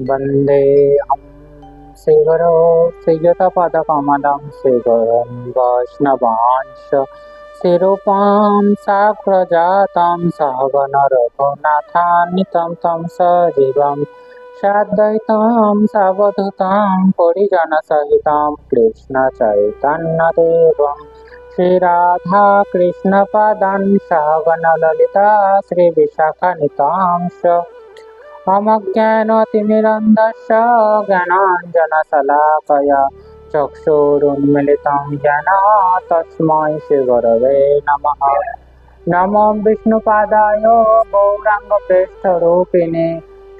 वंदे वन्देऽहं पद कमल शिवर वैष्णवांश। शिरूपां साग्रजातं सहवनरघुनाथान्वितं तं सजीवं। साद्वैतां सावधुतां परिजनसहितां कृष्णचैतन्यदेवं। श्रीराधाकृष्णपदां श्रावणललिता श्रीविशाखनितां च ममज्ञानतिमिरन्धस्य ज्ञानाञ्जनशलाकया चक्षुरुन्मिलितं येन तस्मै श्रीगुरवे नमः नमो विष्णुपादाय गौराङ्गप्रेष्ठरूपिणे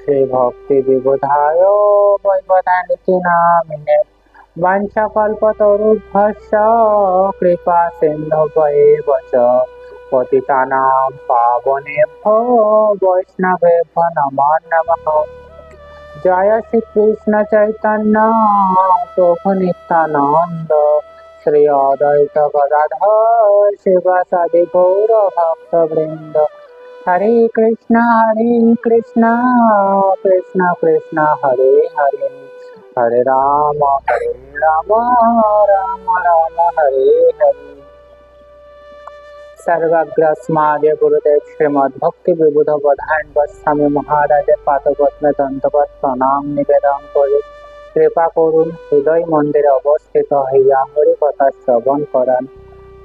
श्रीभक्तिविबुधाय वैवदानिति नामिने वंशकल्पतरुभ्यश्च कृपा सिन्धुभैव च পতিতানাম পাবনেভ্য বৈষ্ণবেভ্য নমো নমঃ জয় শ্রীকৃষ্ণ চৈতন্য প্রভু নিত্যানন্দ শ্রী অদ্বৈত গদাধর শিবাসাদি গৌর ভক্তবৃন্দ হরে কৃষ্ণ হরে কৃষ্ণ কৃষ্ণ কৃষ্ণ হরে হরে হরে রাম হরে রাম রাম রাম হরে হরে সর্বাগ্রাস સર્વગ્રસ્માદે ગુરુદેવ શ્રીમદ বিবুধ વિબુધવધાન গোস্বামী મહારાજે পাদপদ্মে দন্তপদ প্রণাম নিবেদন করি কৃপা করুন হৃদয় মন্দিরে অবস্থিত হইয়া হরিকথা শ্রবণ করান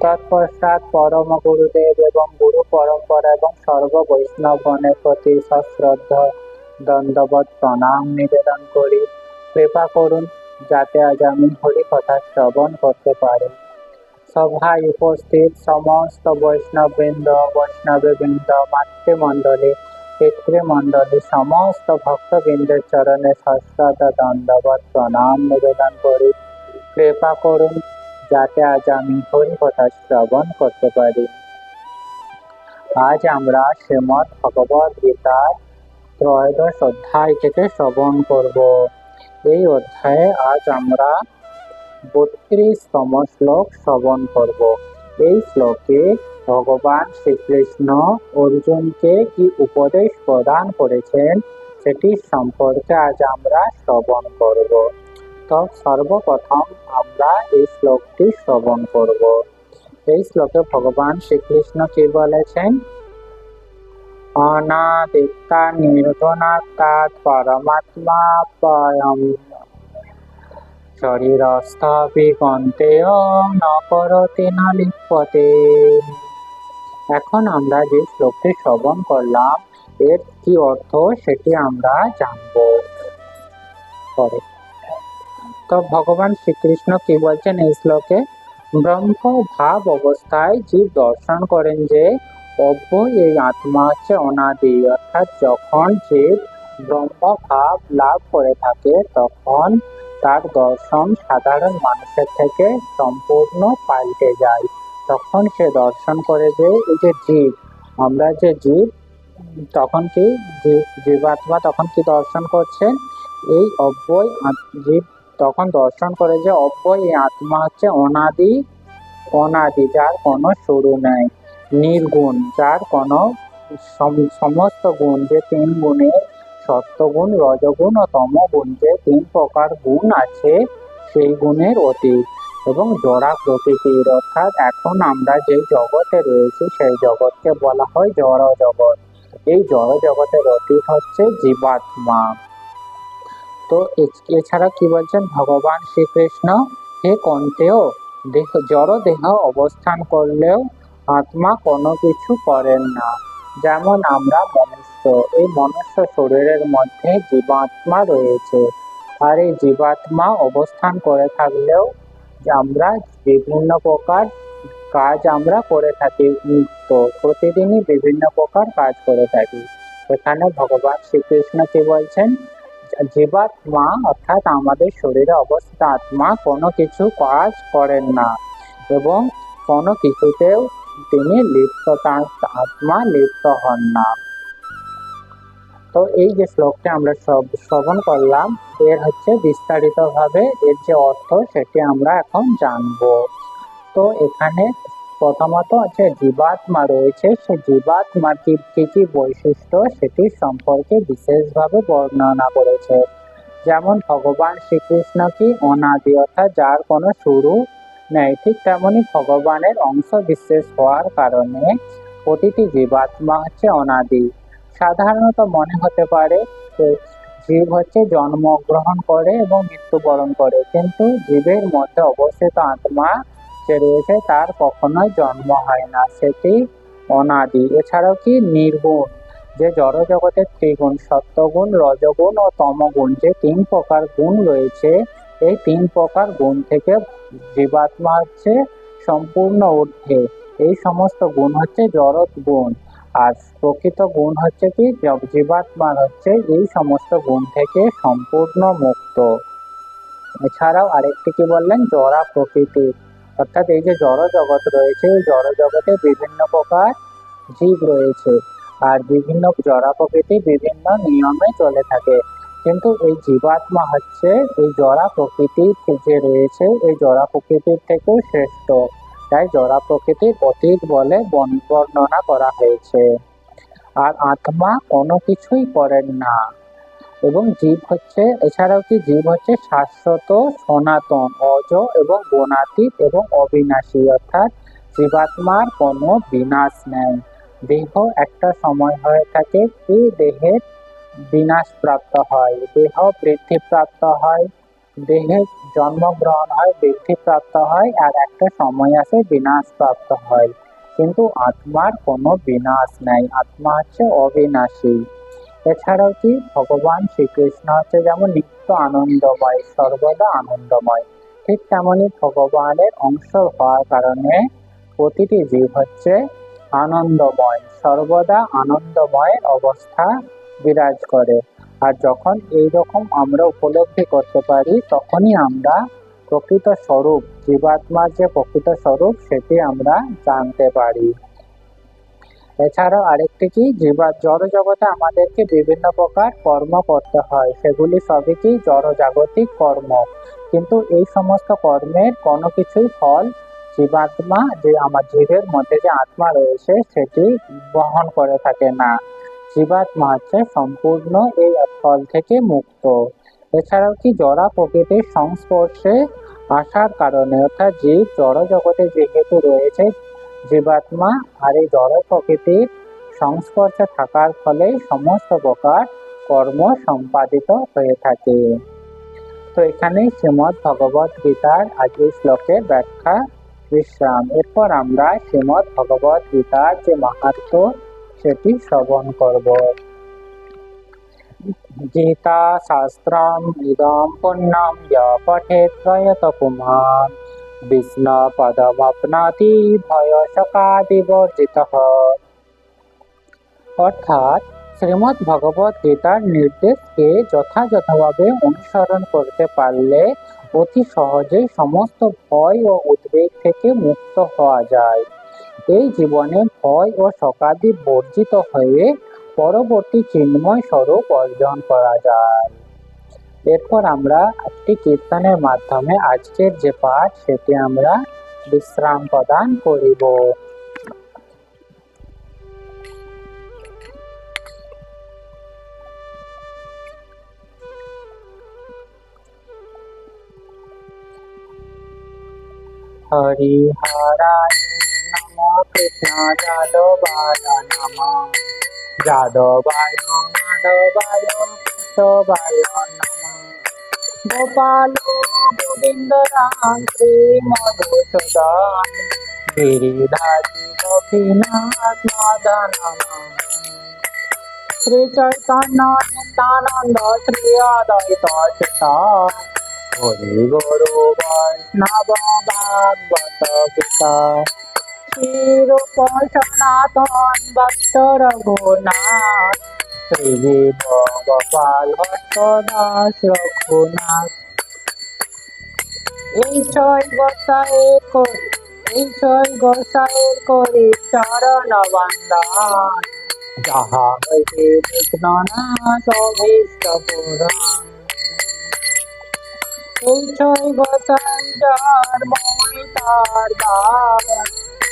তৎপশ্চাৎ পরম গুরুদেব এবং গুরু পরম্পরা এবং সর্ববৈষ্ণবনের প্রতি সশ্রদ্ধ দণ্ডবত প্রণাম নিবেদন করি কৃপা করুন যাতে আজ আমি হরিকথা শ্রবণ করতে পারি সভায় উপস্থিত সমস্ত বৈষ্ণববৃন্দ বৈষ্ণববৃন্দ, মাতৃমণ্ডলী, পিতৃমণ্ডলী, সমস্ত ভক্তবৃন্দের চরণে সশ্রদ্ধ দণ্ডবত প্রণাম নিবেদন করি। কৃপা করুন যাতে আজ আমি হরি কথা শ্রবণ করতে পারি। আজ আমরা শ্রীমৎ ভগবদ গীতার ত্রয়োদশ অধ্যায় থেকে শ্রবণ করব। এই অধ্যায়ে আজ আমরা বত্রিশতম শ্লোক শ্রবণ করব। এই শ্লোকে ভগবান শ্রীকৃষ্ণ অর্জুনকে কি উপদেশ প্রদান করেছেন সেটি সম্পর্কে আজ আমরা শ্রবণ করব। তো সর্বপ্রথম আমরা এই শ্লোকটি শ্রবণ করব। এই শ্লোকে ভগবান শ্রীকৃষ্ণ কি বলেছেন? অনাদিত্তা নির্গুণাত্মাৎ পরমাত্মা পয়ম। শরীরস্থপি কন্তেয় ন লিপ্যতে এখন আমরা যে শ্লোকটি শ্রবণ করলাম, এর কি অর্থ সেটি আমরা জানব। পরে। তো ভগবান শ্রীকৃষ্ণ কি বলছেন এই শ্লোকে? ব্রহ্ম ভাব অবস্থায় জীব দর্শন করেন যে অব্যয় এই আত্মা হচ্ছে অনাদি। অর্থাৎ যখন জীব ব্রহ্ম ভাব লাভ করে থাকে, তখন তার দর্শন সাধারণ মানুষের থেকে সম্পূর্ণ পাল্টে যায়। তখন সে দর্শন করে যে, এই যে জীব, আমরা যে জীব, তখন কি জীবাত্মা তখন কি দর্শন করছেন এই অব্যয় জীব তখন দর্শন করে যে, অব্যয় এই আত্মা হচ্ছে অনাদি অনাদি, যার কোনো শুরু নেই। নির্গুণ, যার কোনো সমস্ত গুণ যে তিন গুণের সত্যগুণ রজগুণ ও তমগুণ যে তিন প্রকার গুণ আছে, সেই গুণের অতীত। এবং জড়া প্রকৃতির, অর্থাৎ এখন আমরা যে জগতে রয়েছি, সেই জগৎকে বলা হয় জড় জগৎ। এই জড় জগতের অতীত হচ্ছে জীবাত্মা। তো এছাড়া কি বলছেন? ভগবান শ্রীকৃষ্ণ, হে কন্তেও, দেহ, জড় দেহ অবস্থান করলেও আত্মা কোনো কিছু করেন না। যেমন আমরা মনুষ্য এই মনুষ্য শরীরের মধ্যে জীবাত্মা রয়েছে। আর এই জীবাত্মা অবস্থান করে থাকলেও আমরা বিভিন্ন প্রকার কাজ আমরা করে থাকি। নিত্য প্রতিদিনই বিভিন্ন প্রকার কাজ করে থাকি। এখানে ভগবান শ্রীকৃষ্ণ কি বলছেন? জীবাত্মা অর্থাৎ আমাদের শরীরে অবস্থিত আত্মা কোনো কিছু কাজ করেন না এবং কোনো কিছুতেও তিনি লিপ্ত, তার আত্মা লিপ্ত হন না। তো এই যে শ্লোকটা আমরা সব শ্রবণ করলাম, এর হচ্ছে বিস্তারিতভাবে এর যে অর্থ সেটি আমরা এখন জানব। তো এখানে প্রথমত যে জীবাত্মা রয়েছে, সে জীবাত্মার কি কি কি বৈশিষ্ট্য সেটি সম্পর্কে বিশেষভাবে বর্ণনা করেছে। যেমন ভগবান শ্রীকৃষ্ণ কি অনাদি, অর্থাৎ যার কোনো শুরু নেই, ঠিক তেমনি ভগবানের অংশ বিশেষ হওয়ার কারণে প্রতিটি জীবাত্মা হচ্ছে অনাদি। সাধারণত মনে হতে পারে যে জীব হচ্ছে জন্মগ্রহণ করে এবং মৃত্যুবরণ করে, কিন্তু জীবের মধ্যে অবস্থিত আত্মা যে রয়েছে তার কখনোই জন্ম হয় না, সেটি অনাদি। এছাড়াও কি নির্গুণ? যে জড় জগতের ত্রিগুণ সত্যগুণ রজগুণ ও তমগুণ, যে তিন প্রকার গুণ রয়েছে, এই তিন প্রকার গুণ থেকে জীবাত্মা হচ্ছে সম্পূর্ণ ঊর্ধ্বে। এই সমস্ত গুণ হচ্ছে জড়ত গুণ আর প্রকৃত গুণ হচ্ছে কি? জব- জীবাত্মার হচ্ছে এই সমস্ত গুণ থেকে সম্পূর্ণ মুক্ত। এছাড়াও আরেকটি কি বললেন? জড়া প্রকৃতি। অর্থাৎ এই যে জড় জগৎ রয়েছে, এই জড় জগতে বিভিন্ন প্রকার জীব রয়েছে। আর বিভিন্ন জড়া প্রকৃতি বিভিন্ন নিয়মে চলে থাকে। কিন্তু এই জীবাত্মা হচ্ছে এই জড়া প্রকৃতি যে রয়েছে, এই জড়া প্রকৃতির থেকেও শ্রেষ্ঠ। তাই জড়া প্রকৃতির অতীত বলে বর্ণ- বর্ণনা করা হয়েছে। আর আত্মা কোনো কিছুই করেন না। এবং জীব হচ্ছে, এছাড়াও কি জীব হচ্ছে শাশ্বত, সনাতন, অজ এবং গুণাতীত এবং অবিনাশী, অর্থাৎ জীবাত্মার কোনো বিনাশ নেই। দেহ একটা সময় হয়ে থাকে এই দেহের বিনাশ প্রাপ্ত হয়? দেহ বৃদ্ধি প্রাপ্ত হয় দেহে জন্মগ্রহণ হয়, বৃদ্ধি প্রাপ্ত হয় আর একটা সময় আসে বিনাশ প্রাপ্ত হয়। কিন্তু আত্মার কোনো বিনাশ নেই, আত্মা হচ্ছে অবিনাশী। এছাড়াও কি? ভগবান শ্রীকৃষ্ণ হচ্ছে যেমন নিত্য আনন্দময়, সর্বদা আনন্দময়। ঠিক তেমনি ভগবানের অংশ হওয়ার কারণে প্রতিটি জীব হচ্ছে আনন্দময়, সর্বদা আনন্দময় অবস্থা বিরাজ করে। আর যখন এই রকম আমরা উপলব্ধি করতে পারি, তখনই আমরা প্রকৃত স্বরূপ, জীবাত্মার যে প্রকৃত স্বরূপ, সেটি আমরা জানতে পারি। এছাড়াও আরেকটি কি? জীবা জড় জগতে আমাদেরকে বিভিন্ন প্রকার কর্ম করতে হয়। সেগুলি সবই কি? জড় জাগতিক কর্ম। কিন্তু এই সমস্ত কর্মের কোনো কিছুই ফল জীবাত্মা, যে আমার জীবের মধ্যে যে আত্মা রয়েছে, সেটি বহন করে থাকে না। জীবাত্মা হচ্ছে সম্পূর্ণ এই ফল থেকে মুক্ত। এছাড়াও কি জড়া প্রকৃতির সংস্পর্শে আসার কারণে? অর্থাৎ জীব জড় জগতে যেহেতু রয়েছে জীবাত্মা, আর এই জড় প্রকৃতির সংস্পর্শে থাকার ফলে সমস্ত প্রকার কর্ম সম্পাদিত হয়ে থাকে। তো এখানেই শ্রীমৎ ভগবত গীতার আজকের শ্লোকের ব্যাখ্যা, বিশ্রাম। এরপর আমরা শ্রীমৎ ভগবত গীতার যে মাহাত্ম সেটি শ্রবণ করব। গীতা শাস্ত্রম ইদম পুণ্যম য় পঠেত প্রয়ত পুমান বিষ্ণু পদমপ্নাতি ভয় শকাদিবর্জিত অর্থাৎ শ্রীমৎ ভগবত গীতার নির্দেশকে যথাযথভাবে অনুসরণ করতে পারলে অতি সহজেই সমস্ত ভয় ও উদ্বেগ থেকে মুক্ত হওয়া যায়। এই জীবনে ভয় ও শকাদি বর্জিত হয়ে পরবর্তী চিন্ময় স্বরূপ অর্জন করা যায়। এরপর আমরা একটি কীর্তনের মাধ্যমে আজকের যে পাঠ, সেটি আমরা বিশ্রাম প্রদান করিব। হরিহরায় নম কৃষ্ণ যাদবায় নম যাদবায় মাধবায় কেশবায় নম গোপাল গোবিন্দ রাম শ্রী মধুসূদন গিরিধারী গোপীনাথ মদন শ্রী চৈতন্য নিত্যানন্দ শ্রী অদ্বৈত চিতা হরি গুরু বৈষ্ণব ভাগবত গীতা সনাতন ভক্ত রঘুনাথ। শ্রী গোপাল ভট্ট দাস রঘুনাথ এই ছয় গোসাইয়ের করি, এই ছয় গোসাইয়ের করি চরণ বন্দন যাহা হইতে বিঘ্ন নাশ অভীষ্ট পুরাণ। এই ছয় গোসাই যার মই দাস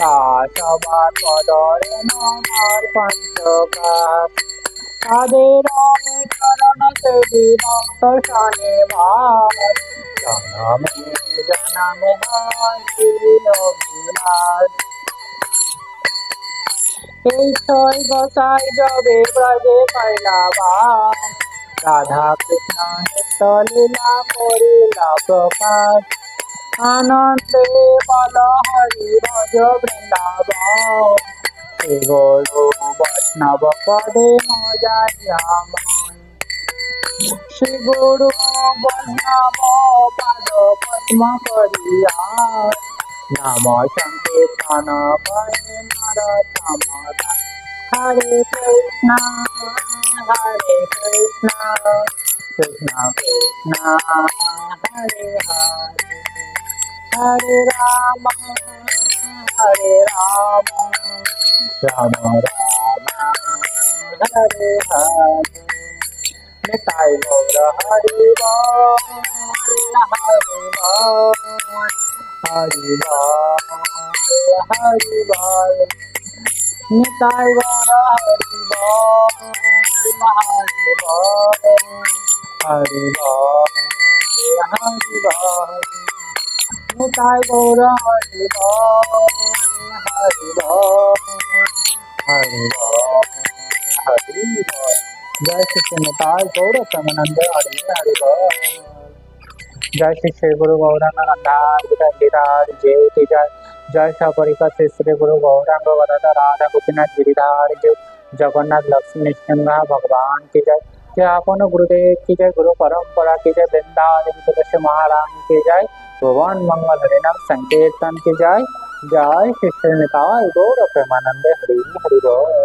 সবার পদরে নমার পঞ্চকাপ তাদের চরণ সেবি ভক্ত শনিবার জনমে জনমে শ্রী অভিলাষ এই ছয় গোসাই যবে ব্রজে কৈলাবাস রাধা কৃষ্ণ নিত্য লীলা প্রকাশ। আনন্দে বল হরি ভজ বৃন্দাবন শ্রী গুরু বৈষ্ণব পদে মজাইয়া মন শ্রী গুরু বৈষ্ণব পদ পদ্ম করিয়া নাম সংকীর্তন করে নরতম হরে কৃষ্ণ হরে কৃষ্ণ কৃষ্ণ কৃষ্ণ হরে হরে হরে রাম হরে রাম রাম রাম হরে হরে নিতাই গৌর হরি হরি হরি হরি নিতাই গৌর হরি হরি হরি হরি নিতাই গৌর হরি বল হরি বল হরি বল হরি বল জয় শ্রী নিতাই গৌর প্রেমানন্দ হরি হরি বল জয় শ্রী শ্রী গুরু গৌরাঙ্গ গিরিধার জয় কি জয় জয় সপরিকর শ্রী শ্রী গুরু গৌরাঙ্গ গদাধর রাধা গোপীনাথ गिरिधार जय जगन्नाथ लक्ष्मी नृसिंह भगवान की जय जय आपन गुरुदेव की जय गुरु परंपरा की जय वृंदावन तुलसी महारानी की जय भगवान मंगल हरिनाम संकीर्तन की जय जय श्री श्री निताय गौर प्रेमानंद हरि हरि बोल